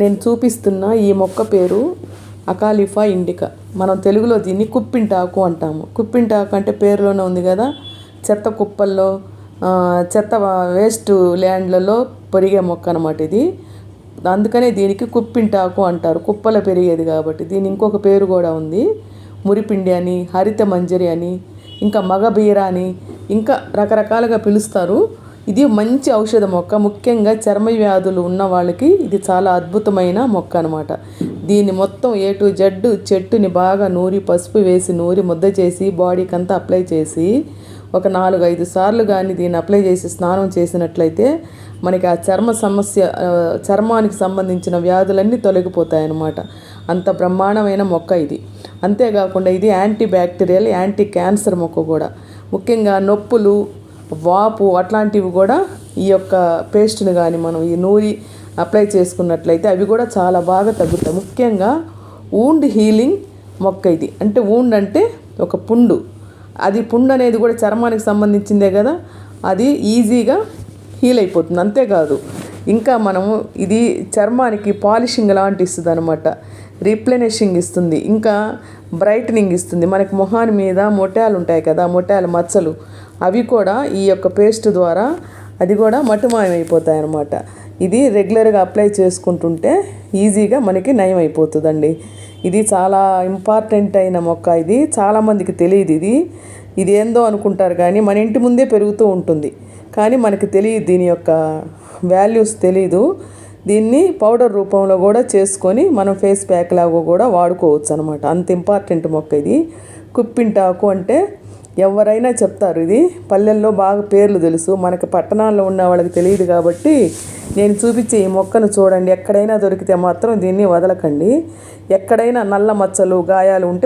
నేను చూపిస్తున్న ఈ మొక్క పేరు అకాలిఫా ఇండికా. మనం తెలుగులో దీన్ని కుప్పింటాకు అంటాము. కుప్పింటాకు అంటే పేరులోనే ఉంది కదా. చెత్త కుప్పల్లో చెత్త వేస్ట్ ల్యాండ్లలో పెరిగే మొక్క అనమాట ఇది. అందుకనే దీనికి కుప్పింటాకు అంటారు. కుప్పల పెరిగేది కాబట్టి. దీని ఇంకొక పేరు కూడా ఉంది. మురిపిండి అని హరిత మంజరి అని ఇంకా మగబీర అని ఇంకా రకరకాలుగా పిలుస్తారు. ఇది మంచి ఔషధ మొక్క. ముఖ్యంగా చర్మ వ్యాధులు ఉన్న వాళ్ళకి ఇది చాలా అద్భుతమైన మొక్క అనమాట దీన్ని మొత్తం ఏ టు జడ్డు చెట్టుని బాగా నూరి పసుపు వేసి నూరి ముద్ద చేసి బాడీకి అంతా అప్లై చేసి ఒక నాలుగు ఐదు సార్లు కానీ దీన్ని అప్లై చేసి స్నానం చేసినట్లయితే మనకి ఆ చర్మ సమస్య చర్మానికి సంబంధించిన వ్యాధులన్నీ తొలగిపోతాయి అన్నమాట అంత బ్రహ్మాండమైన మొక్క ఇది. అంతేకాకుండా ఇది యాంటీ బ్యాక్టీరియల్ యాంటీ క్యాన్సర్ మొక్క కూడా. ముఖ్యంగా నొప్పులు వాపు అట్లాంటివి కూడా ఈ యొక్క పేస్ట్ని కానీ మనం ఈ నూరి అప్లై చేసుకున్నట్లయితే అవి కూడా చాలా బాగా తగ్గుతాయి. ముఖ్యంగా వూండ్ హీలింగ్ మొక్క ఇది. అంటే వూండ్ అంటే ఒక పుండు. అది పుండు అనేది కూడా చర్మానికి సంబంధించిందే కదా. అది ఈజీగా హీల్ అయిపోతుంది. అంతేకాదు ఇంకా మనము ఇది చర్మానికి పాలిషింగ్ లాంటి ఇస్తుంది అనమాట రీప్లెనిషింగ్ ఇస్తుంది. ఇంకా బ్రైటనింగ్ ఇస్తుంది. మనకి మొహాని మీద మొటాలు ఉంటాయి కదా మొటాలు మచ్చలు. అవి కూడా ఈ యొక్క పేస్ట్ ద్వారా అది కూడా మటుమాయమైపోతాయి అనమాట ఇది రెగ్యులర్గా అప్లై చేసుకుంటుంటే ఈజీగా మనకి నయం అయిపోతుందండి ఇది చాలా ఇంపార్టెంట్ అయిన మొక్క ఇది. చాలామందికి తెలియదు ఇది. ఇది ఏందో అనుకుంటారు కానీ మన ఇంటి ముందే పెరుగుతూ ఉంటుంది. కానీ మనకి తెలియదు దీని యొక్క వాల్యూస్ తెలీదు. దీన్ని పౌడర్ రూపంలో కూడా చేసుకొని మనం ఫేస్ ప్యాక్ లాగా కూడా వాడుకోవచ్చు అనమాట అంత ఇంపార్టెంట్ మొక్క ఇది. కుప్పింటాకు అంటే ఎవరైనా చెప్తారు ఇది. పల్లెల్లో బాగా పేర్లు తెలుసు. మనకి పట్టణాల్లో ఉన్న వాళ్ళకి తెలియదు కాబట్టి నేను చూపించే ఈ మొక్కను చూడండి. ఎక్కడైనా దొరికితే మాత్రం దీన్ని వదలకండి. ఎక్కడైనా నల్ల మచ్చలు గాయాలు ఉంటే